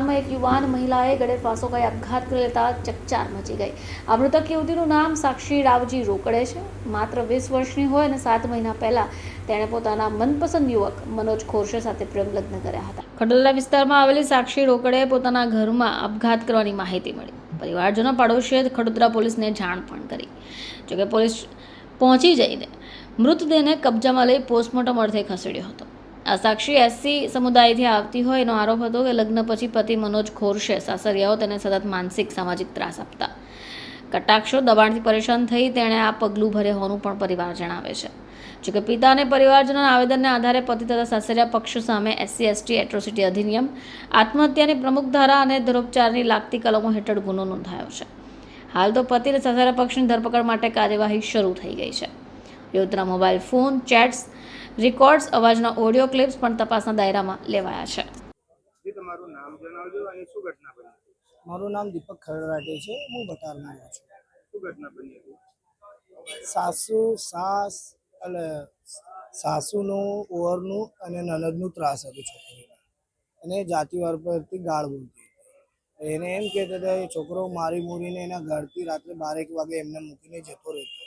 માં એક યુવાન મહિલાએ ગળે ફાંસો ખાઈ આપઘાત કરી લેતા ચકચાર મચી ગઈ. આ મૃતક યુવતીનું નામ સાક્ષી રાવજી રોકડે છે. માત્ર વીસ વર્ષની હોય અને સાત મહિના પહેલા તેણે પોતાના મનપસંદ યુવક મનોજ ખોરશે સાથે પ્રેમ લગ્ન કર્યા હતા. ખડોલા વિસ્તારમાં આવેલી સાક્ષી રોકડે પોતાના ઘરમાં આપઘાત કરવાની માહિતી મળી. પરિવારજનો પાડોશીએ ખડોદરા પોલીસને જાણ પણ કરી. જોકે પોલીસ પહોંચી જઈને મૃતદેહને કબજામાં લઈ પોસ્ટમોર્ટમ અર્થે ખસેડ્યો હતો. આ સાક્ષી એસસી સમુદાયથી આવતી હોય એનો આરોપ હતો કે લગ્ન પછી પતિ મનોજ ખોરશે, સાસરિયાઓ તેને સતત માનસિક સામાજિક ત્રાસ આપતા. કટાક્ષો દબાણથી પરેશાન થઈ તેણે આ પગલું ભરે હોવાનું પણ પરિવાર જણાવે છે. જોકે પિતા અને પરિવારજનોના આવેદનને આધારે પતિ તથા સાસરિયા પક્ષ સામે એસસી, એસટી એટ્રોસિટી અધિનિયમ, આત્મહત્યાની પ્રમુખ ધારા અને ધરોપચારની લાગતી કલમો હેઠળ ગુનો નોંધાયો છે. હાલ તો પતિ અને સાસરિયા પક્ષની ધરપકડ માટે કાર્યવાહી શરૂ થઈ ગઈ છે. યુવતના મોબાઈલ ફોન ચેટ્સ રેકોર્ડ્સ અવાજના ઓડિયો ક્લિપ્સ પણ તપાસના દાયરામાં લેવાયા છે. તમારું નામ જણાવજો અને શું ઘટના બની મારું નામ દીપક ખરડાટે છે. હું બટારમાં રહું છું. શું ઘટના બની સાસુ સાસ એટલે સાસુનું ઓવરનું અને નનદનું ત્રાસ હતું છોકરીને. અને જાતિવાર પરથી ગાળ બોલતી એને એમ કહેતા હતા એ છોકરો મારી મૂરીને એના ઘરથી રાત્રે બારેક વાગે એમને મૂકીને જતો રહેતો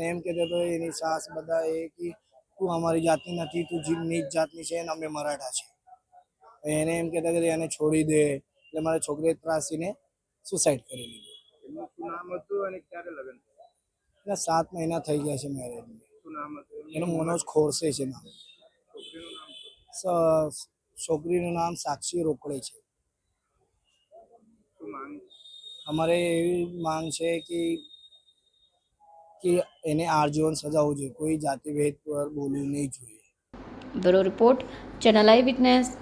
અને એમ કહેતો હતો એની સાસ બધા એ કે તું અમારી જાતની નથી તું જી નીચ જાતની છે અને અમે મરાઠા છે એને એમ કહેતા કે એને છોડી દે. એટલે મારા છોકરીએ ત્રાસીને સુસાઇડ કરી લીધું. એના સાત મહિના થઈ ગયા છે મેરેજને? એનું મનોજ ખોરસે છે નામ. છોકરીનું નામ સ- છોકરીનું નામ સાક્ષી રોકડે છે. અમારે એવી માંગ છે કે કે એને આજીવન સજા હોવી જોઈએ. કોઈ જાતિભેદ પર બોલવું નહીં જોઈએ. Bureau report, channel eyewitness.